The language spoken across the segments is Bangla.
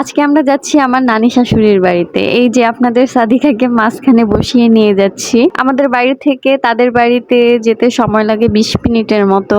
আজকে আমরা যাচ্ছি আমার নানি শাশুড়ির বাড়িতে। এই যে আপনাদের সাদিকাকে মাঝখানে বসিয়ে নিয়ে যাচ্ছি। আমাদের বাড়ি থেকে তাদের বাড়িতে যেতে সময় লাগে বিশ মিনিটের মতো।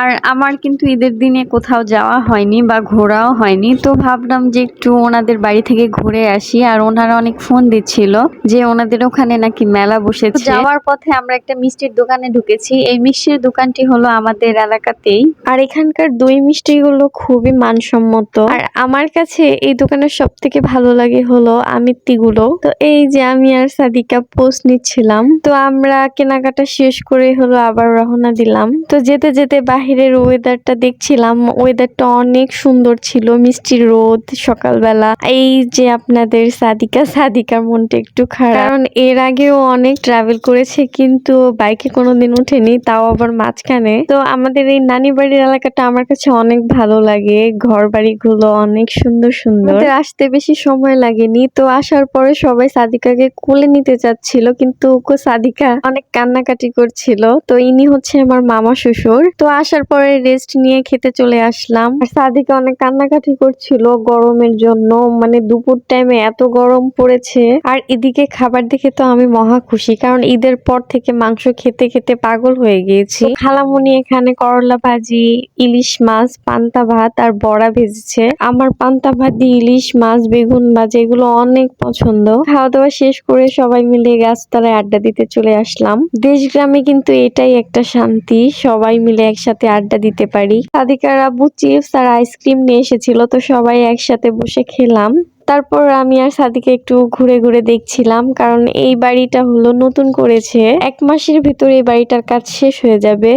আর আমার কিন্তু ঈদের দিনে কোথাও যাওয়া হয়নি বা ঘোরাও হয়নি। তো ভাবলাম যে একটু ওনাদের বাড়ি থেকে ঘুরে আসি। আর ওনারা অনেক ফোন দিচ্ছিল যে ওনাদের ওখানে নাকি মেলা বসেছে। যাওয়ার পথে আমরা একটা মিষ্টির দোকানে ঢুকেছি। এই মিষ্টির দোকানটি হলো আমাদের এলাকাতেই। আর এখানকার দই মিষ্টিগুলো খুবই মানসম্মত। আর আমার কাছে এই দোকানের সব থেকে ভালো লাগে হলো আমিত্তিগুলো। তো এই যে আমি আর সাদিকা পোস্ট নিচ্ছিলাম, তো আমরা কেনাকাটা শেষ করে হলো আবার রওনা দিলাম। তো যেতে যেতে বাহিরের ওয়েদারটা দেখছিলাম ওয়েদারটা অনেক সুন্দর ছিল, মিষ্টি রোদ, সকালবেলা। এই যে আপনাদের সাদিকা, সাদিকার মনটা একটু খারাপ। কারণ এর আগেও অনেক ট্রাভেল করেছে, কিন্তু বাইকে কোনোদিন উঠেনি, তাও আবার মাঝখানে। তো আমাদের এই নানি বাড়ির এলাকাটা আমার কাছে অনেক ভালো লাগে ঘর বাড়িগুলো অনেক সুন্দর সুন্দর। আমাদের আসতে বেশি সময় লাগেনি, তো আসার পরে সবাই সাদিকাকে কোলে নিতে চাচ্ছিল কিন্তু ওকে সাদিকা অনেক কান্নাকাটি করছিল। তো ইনি হচ্ছে আমার মামা শ্বশুর। তো আসার পরে রেস্ট নিয়ে খেতে চলে আসলাম। আর সাদিকা অনেক কান্নাকাটি করছিল গরমের জন্য মানে দুপুর টাইমে এত গরম পড়েছে। আর এদিকে খাবার দেখে তো আমি মহা খুশি, কারণ ঈদের পর থেকে মাংস খেতে খেতে পাগল হয়ে গিয়েছি। খালামুনি এখানে করলা ভাজি, ইলিশ মাছ, পান্তা ভাত আর বড়া ভেজেছে। আমার পান্তা ভাত দিয়ে ইলিশ, মাছ, বেগুন ভাজি এগুলো অনেক পছন্দ। খাওয়া দাওয়া শেষ করে সবাই মিলে গাছতলায় আড্ডা দিতে চলে আসলাম। দেশ গ্রামে কিন্তু এটাই একটা শান্তি, সবাই মিলে একসাথে আড্ডা দিতে পারি। সাদিকার আব্বু চিপস আর আইসক্রিম নিয়ে এসেছিল, তো সবাই একসাথে বসে খেলাম। তারপর আমি আর সাদিকে একটু ঘুরে ঘুরে দেখছিলাম, কারণ এই বাড়িটা হলো নতুন করেছে। এক মাসের ভিতরে এই বাড়িটার কাজ শেষ হয়ে যাবে।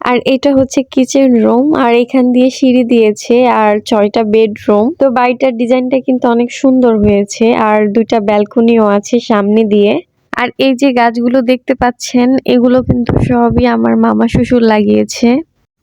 আর এটা হচ্ছে কিচেন রুম আর এখান দিয়ে সিঁড়ি দিয়েছে, আর ছয়টা বেডরুম তো বাড়িটার ডিজাইনটা কিন্তু অনেক সুন্দর হয়েছে, আর দুইটা ব্যালকনিও আছে সামনে দিয়ে। আর এই যে গাছগুলো দেখতে পাচ্ছেন, এগুলো কিন্তু সবই আমার মামা শ্বশুর লাগিয়েছে।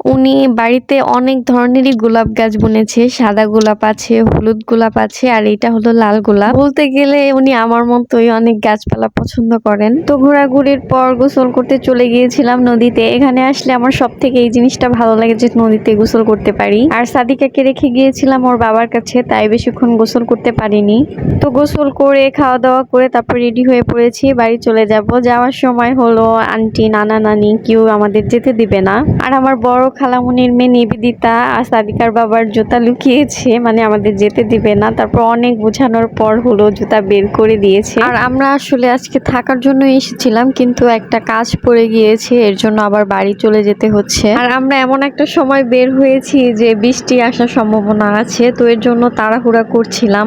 উনি বাড়িতে অনেক ধরনেরই গোলাপ গাছ বুনেছে, সাদা গোলাপ আছে, হলুদ গোলাপ আছে, আর এটা হলো লাল গোলাপ। বলতে গেলে উনি আমার মতোই অনেক গাছপালা পছন্দ করেন। তো ঘোরাঘুরির পর গোসল করতে চলে গিয়েছিলাম নদীতে। এখানে আসলে আমার সব থেকে এই জিনিসটা ভালো লাগে যে নদীতে গোসল করতে পারি। আর সাদিকাকে রেখে গিয়েছিলাম ওর বাবার কাছে, তাই বেশিক্ষণ গোসল করতে পারিনি। তো গোসল করে খাওয়া দাওয়া করে তারপর রেডি হয়ে পড়েছি, বাড়ি চলে যাব। যাওয়ার সময় হলো, আন্টি, নানা, নানি, কেউ আমাদের যেতে দিবে না। আর আমার বড় খালামুনির মেয়ে নিবেদিতা আর সাদিকার বাবার জুতা লুকিয়েছে মানে আমাদের যেতে দিবে না। তারপর অনেক বোঝানোর পর হলো জুতা বের করে দিয়েছে। আর আমরা আসলে আজকে থাকার জন্য এসেছিলাম কিন্তু একটা কাজ পড়ে গিয়েছে এর জন্য আবার বাড়ি চলে যেতে হচ্ছে। আর আমরা এমন একটা সময় বের হয়েছি যে বৃষ্টি আসার সম্ভাবনা আছে তো এর জন্য তাড়াহুড়া করছিলাম।